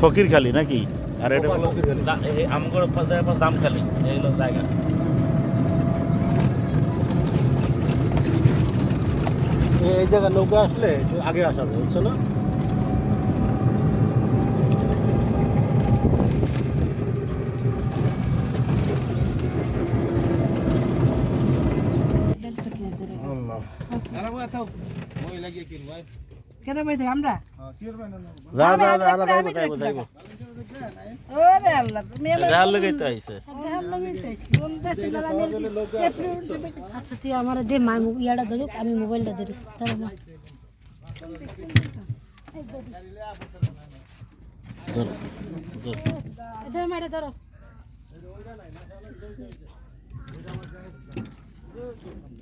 ফকির খালি নাকি? আর এটা। আমগর দাম খালি। এইগুলো জায়গা। এই- এই জায়গায় নৌকা আসলে আগে আসা যায় বুঝছ না? কেন বইতে আমরা যা যা আমি যা একবার যাইব যাইব। যাইব ওরে আল্লাহ তুমি আমার যার লগে তো আইছে। কোন দেশে গেল আচ্ছা তুই আমার দে মা ইয়াটা ধরুক আমি মোবাইলটা ধরুক। মা। ধরো,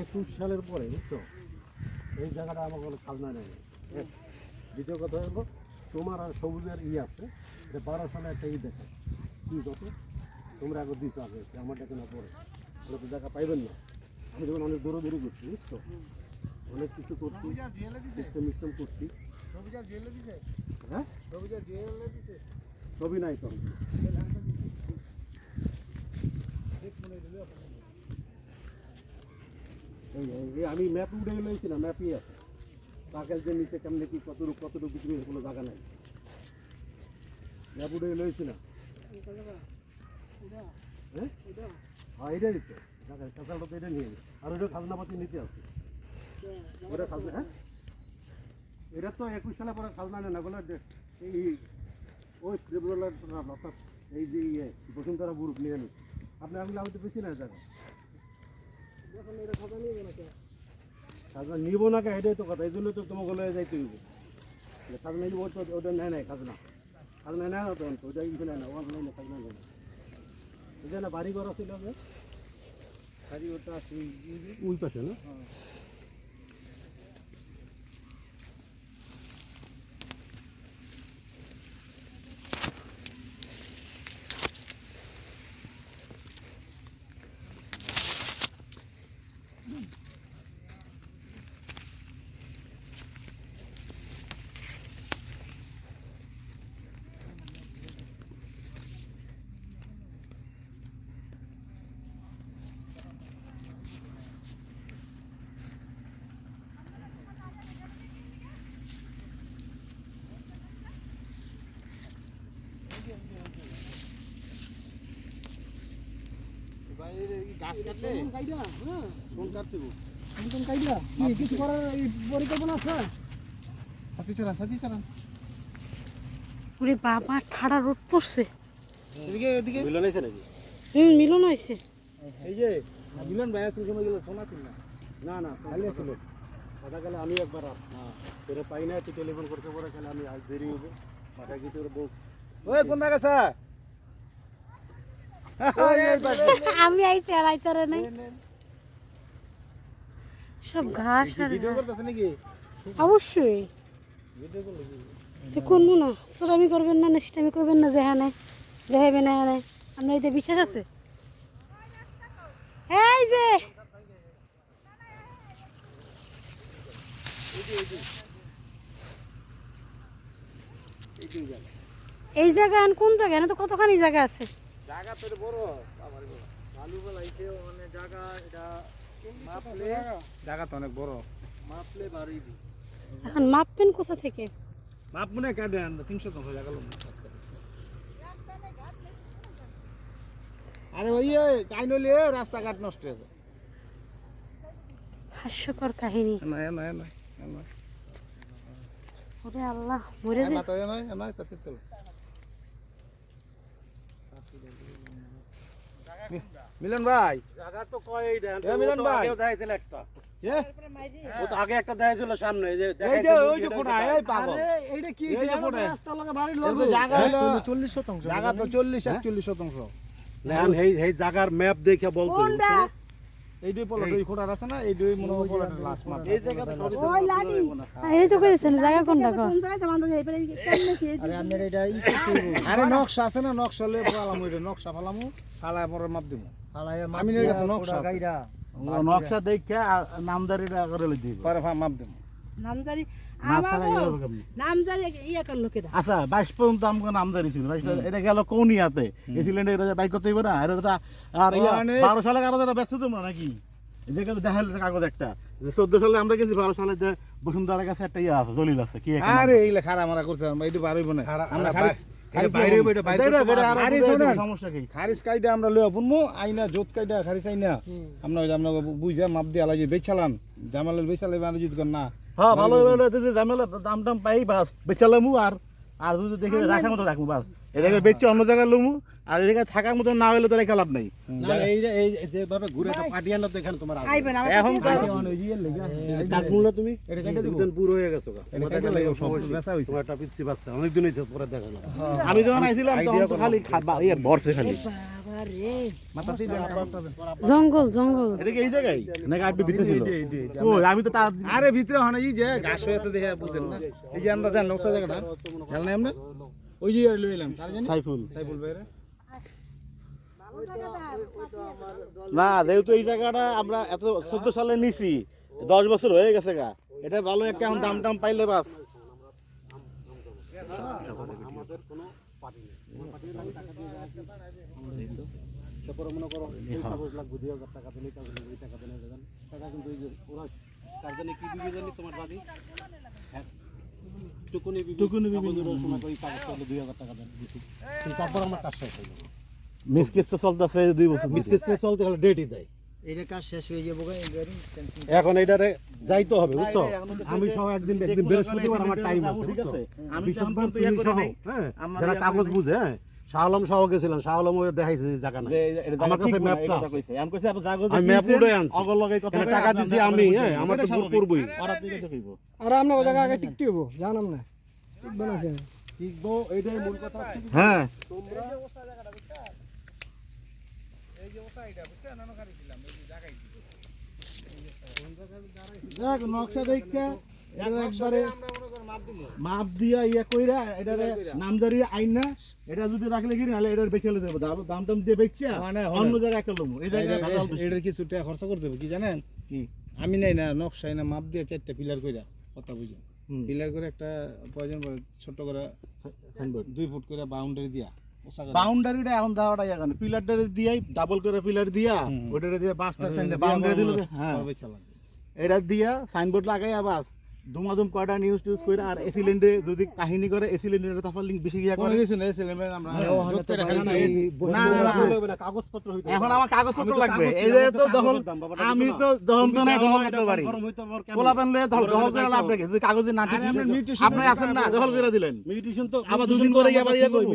একুশ সালের পরে বুঝছ? এই জায়গাটা আমার কোনো খাজনা নেই। দ্বিতীয় কথা হলো তোমার আর সবুজের ই আছে এটা বারো সালে একটা ই দেখে। কি কত তোমরা একবার দিতে হবে আমার ডাকে না পরে। তাহলে তো জায়গা পাইবেন না। আমি যখন অনেক দৌড়াদৌড়ি করছি বুঝছ? অনেক কিছু করছি সিস্টেম মিস্টেম করছি। হ্যাঁ? ছবি নাই তো। আমি ম্যাপ উঠে লইছিলাম ম্যাপই আছে। যে নিচে কেমনে কি কতটুকু কতটুকু বিক্রি কোনো জায়গা নাই। ম্যাপ উঠে লইছিলাম হ্যাঁ? হ্যাঁ নিয়ে নি। নিতে আছে। হ্যাঁ? না এই যে ইয়ে আপনি, আমি আমি তো বেশি না খাজনা নিব না কে এটাই তো কথা এই জন্য তো তোমাকে লয়ে যাইতে হইব। খাজনা নিব তো ওটা নেয় নাই খাজনা। খাজনা নেয় না তো ওটা কিছু নেয় না ওয়ান নেয় না খাজনা নেয় না। এটা না বাড়ি ঘর যে বাড়ি ওটা আছে ওই পাশে না? গাছ কাটলে কোন কাটতে গো? কিছু করার এই পরিকল্পনা আছে সাথী চালান সাথী চালান ওরে বাবা ঠাড়া রোদ পড়ছে। এদিকে এদিকে। মিলন আছে নাকি? হুম মিলন হয়েছে এই যে মিলন ভাই আসলে সময় গেল শোনা ছিল। না না না খালি ছিল। কথা গেলে আমি একবার তোরে পাই না তুই টেলিফোন করতে পারে খালি আমি আজ দেরি হবে মাথা গিয়ে তোর বউ ওই কোন জায়গা স্যার আমি আর আইতারে নাই। সব ঘাস আর ভিডিও করতেছে নাকি? অবশ্যই। তো না। করবেন না আমি করবেন না যে দেখাবে না আপনার এতে বিশ্বাস আছে? এই যে! এই জায়গা কোন জায়গা এখানে তো কতখানি জায়গা আছে? জায়গা তোর বড়। বাবারে বালু বলাইছে জায়গা এটা মাপলে জায়গা তো অনেক বড়। মাপলে বাড়ি এখন মাপবেন কোথা থেকে? মাপ মনে কাটে আনব। তিনশো কম জায়গা লোক আরে ওই কাই নলি রাস্তাঘাট নষ্ট হয়েছে হাস্যকর কাহিনী। না না না না ওরে আল্লাহ মরে যে মাথায় নয় নয় সাথে চলো। মিলন ভাই। তো কয় মিলন ভাই। দেখাইছিল একটা। ও তো আগে একটা দেখাইছিল সামনে এই যে এই যে দেখাইছিল, ওই যে এটা কোনা এই পাগল। আরে এইটা কি হইছে? কোথায়? রাস্তার বাড়ির লোক জায়গা হলো চল্লিশ শতাংশ। জায়গা তো চল্লিশ একচল্লিশ শতাংশ। নেন এই এই জায়গার ম্যাপ দেখে বলতো কোনটা? এই দুই পলট ওই খোঁড়ার আছে না? এই দুই মনে হয় পলটের লাস্ট মাপ এই জায়গা তো সবই ওই লাডি এই তো কইছেন জায়গা কোনটা কোন? আরে আপনার এটা ই করতে আরে নকশা আছে না? নকশা লয়ে নকশা ফালামু। ফালায় পরে মাপ দিব নকশা গাইরা নকশা দেখে নামদারিটা করে লই দিব। পরে মাপ দিব নামজারি? নামজারি ইয়া করল কেডা? আচ্ছা বাইশ পর্যন্ত আমাকে নামদারি ছিল। এটা গেল কৌনিয়াতে। এই এটা বাইক করতে হইবে না আর এটা আর ইয়া বারো সালে কারও যারা ব্যস্ত তোমরা নাকি? দেখাল কাগজ একটা। যে সালে আমরা গেছি বারো সালে যে বসুন্ধরার কাছে একটা ইয়ে আছে দলিল আছে কি আরে এইগুলা খারাপ আমরা করছে আমরা এইটা পারইব না। আমরা আমরা লইয়া আইনা জোত কাইদা খারিজ আইনা। আমরা আমরা বুঝা মাপ দিয়ে আলাই বেচালাম। বেচালান জামালের বেচালে মানে যদি কর না। হ্যাঁ ভালো হইলে দাম টাম পাই বাস বেচালামু আর আর যদি দেখে রাখার মতো রাখব বাস। এদিকে বেচে অন্য জায়গায় লমু আর এদিকে থাকার মতো না হইলে তো রেখে লাভ নাই। এখানে তুমি পুরো হয়ে গেছো অনেকদিন পরে দেখা আমি যখন আইছিলাম তখন খালি খাবা ইয়ে খালি। জঙ্গল জঙ্গল। এই জায়গায়? নাকি আর একটু ভিতরে ছিল? ওই আমি তো আরে ভিতরে হয় না এই যে ঘাস হয়ে আছে দেখে বুঝলেন না। এই যে আমরা জান জায়গাটা। আমরা ওই যে লই এলাম সাইফুল সাইফুল ভাইরা না যেহেতু এই জায়গাটা আমরা এত চোদ্দ সালে নিছি দশ বছর হয়ে গেছে গা এটা ভালো একটা এখন দাম টাম পাইলে বাস তারপরে মনে করো কাগজ লাগবে দুই হাজার টাকা দিলে কাগজ লাগবে, টাকা দিলে টাকা কিন্তু ওরা তার জন্য কি দিবে জানি তোমার হ্যাঁ টুকুনি টুকুনি বিবি। কাগজের সময় করে এই কাগজ করলে দুই হাজার টাকা দেন তারপর আমার কাজ শেষ হয়ে যাবে। মিস তো চলতেছে দুই বছর বিস্কিট চলতে গেলে ডেটই দেয়। এইটা কাজ শেষ হয়ে যাব গা, এবারে টেনশন এখন এটারে যাইতে হবে বুঝছ? আমি সহ একদিন একদিন বৃহস্পতিবার আমার টাইম আছে ঠিক আছে আমি ইয়ে হ্যাঁ, আমার যারা ইয়ে কাগজ বুঝে হ্যাঁ। শাহ আলম সহ গেছিলাম শাহ আলম ওই দেখাইছে জায়গা নাই যে এটা আমার কাছে ম্যাপটা আছে। আমি কইছি আপনি জাগো আমি ম্যাপ উড়ে আনছি। কথা টাকা দিছি আমি, হ্যাঁ, আমার তো এটা স্বাভাবিক। করবই। আর আমরা ওই জায়গা আগে টিকতে হব জানাম না টিকবে না কেন শিখব এইটাই মূল কথা হ্যাঁ দেখ নকশা দেখা একবারে মাপ দিয়া ইয়া কইরা এটারে নামদারি আইনা এটা যদি রাখলে কি নাহলে এটার বেচে দেবো। দাম দাম টাম দিয়ে বেচছে মানে অন্য জায়গায় একটা লমু। এই জায়গায়। এটার কিছু টাকা খরচ করতে হবে কি জানেন? কি? আমি নাই না নকশায় না মাপ দিয়ে চারটা পিলার কইরা কথা বুঝো। পিলার করে একটা প্রয়োজন পড়ে ছোট করে সাইনবোর্ড। দুই ফুট করে বাউন্ডারি দিয়া বাউন্ডারিটা এখন দেওয়াটা এখন পিলারটারে দিয়াই ডাবল করে পিলার দিয়া দিয়ে বাসটা বাউন্ডারি দিল হ্যাঁ। এটা দিয়া সাইনবোর্ড লাগাই বাস। দুমাদুম কয়টা নিউজ টিউজ করে আর এসিলেন্ডে যদি কাহিনী করে এসিলেন্ডের তারপর লিঙ্ক বেশি গিয়া করে। নেই ছেলেমেয়ে আমরা না, না, এই না, না, না। কাগজপত্র হইতে এখন আমার কাগজপত্র আমি লাগবে। কাগজ এই যে তো দাম, আমি তো না। দহন তো দখল এটা করতে পারি পারো পেনলে দখল ওরা দখল তো করে লাভ রেখে যদি কাগজে না আপনি আছেন না দখল করে দিলেন। মিউটেশন তো আবার দুদিন করে আবার ইয়ে করব।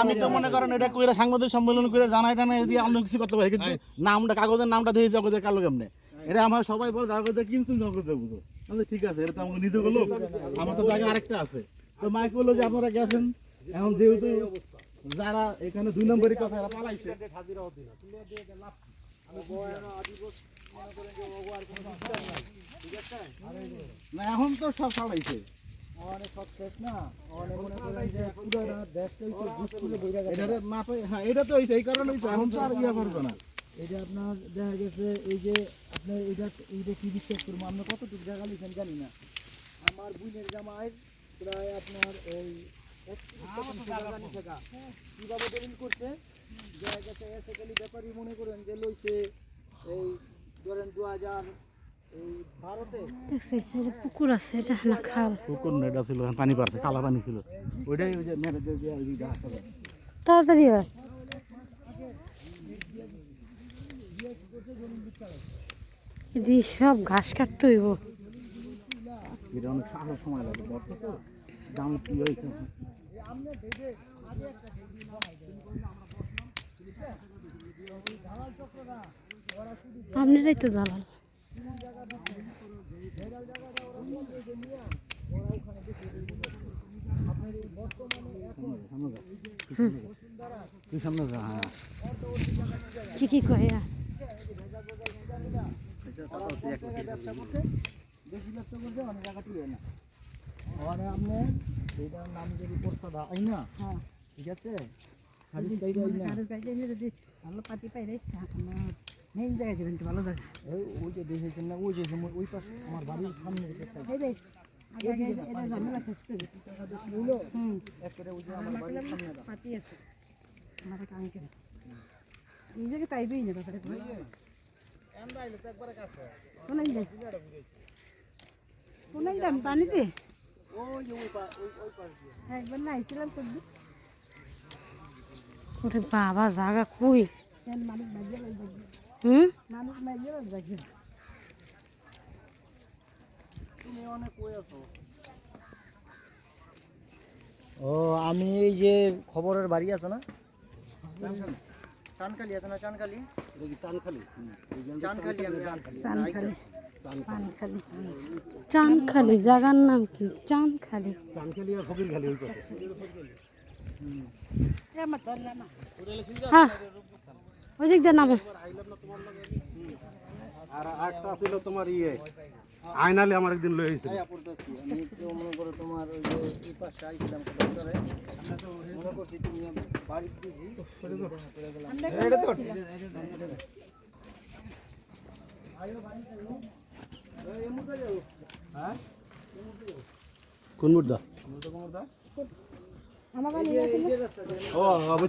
আমি তো মনে করেন এটা কইরা সাংবাদিক সম্মেলন করে জানাই টানাই দিয়ে অন্য কিছু করতে পারি কিন্তু নামটা কাগজের নামটা দিয়ে জগতের কালো কেমনে? এটা আমার সবাই বলে কিন্তু তাহলে ঠিক আছে, এটা তো বলো আমার তো জায়গা আরেকটা আছে। তো মাইক বলল যে, আপনারা গেছেন। এখন যেহেতু যারা এখানে দুই নম্বরই কথা, এরা পালাইছে। এখন তো সব পালাইছে। অনেক সব শেষ না অনেক করেন যে পুরো দেশটাই তো ঘুরে বইরা গেছে এটা হ্যাঁ এটা তো এই কারণে এখন তো আর ইয়ে পারবে না। এটা আপনার দেখা গেছে এই যে আপনার এইটা এইটা কি বিশ্বাস করব আমরা কতটুকু জায়গা লিখেন জানি না আমার বোনের জামাই প্রায় আপনার এই কীভাবে দলিল করছে দেখা গেছে এসেকালি ব্যাপারই মনে করেন যে লইছে এই ধরেন দু হাজার এই ভারতে দেখছিস পুকুর আছে এটা না খাল পুকুর না এটা ছিল পানি পারছে কালা পানি ছিল ওইটাই ওই যে ওই। তাড়াতাড়ি হয় এটি সব ঘাস কাটতে হইব। এটা অনেক সাহস সময় লাগে দাম কি হয়েছে? আপনারাই তো দালাল। যা কি কি কয় বেশি ব্যবসা করতে অনেক জায়গাটি না। ওখানে আপনি এটার নাম যদি প্রসাদ আই না? হ্যাঁ। ঠিক আছে? কাছে ভালো পাতি পাইলে মেইন জায়গায় যাবেন ভালো জায়গা। ওই যে দেখেছেন না ওই যে ওই পাশে আমার বাড়ির সামনে একবারে। পাতি আছে। আমার নিজেকে পাইবেই না তাড়াতাড়ি করে। কোনাই যাই কোনাই যান পানিতে হ্যাঁ একবার না আইছিলাম ওরে বাবা জাগা কই? মানুষ মাঝে হুম? মানুষ তুমি অনেক ও আমি এই যে খবরের বাড়ি আছে না? চানখালি আছে না চানখালি দেখি টান খালি চানখালি আমি চানখালি চানখালি চানখালি চানখালি জাগার নাম কি চানখালি টান খালি আর ফকির খালি ওই পাশে হ্যাঁ ওই দিক দিয়ে নামে আর আরেকটা ছিল তোমার ইয়ে আয়নালে আমার একদিন লয়ে হয়েছিল আয়া পড়তেছি আমি তো মনে করো তোমার ওই যে এই পাশে আইছিলাম কবুতরে আমরা তো মনে করছি তুমি বাড়ি দিয়েছি কোন মুদ্রা আমাকে ও আমি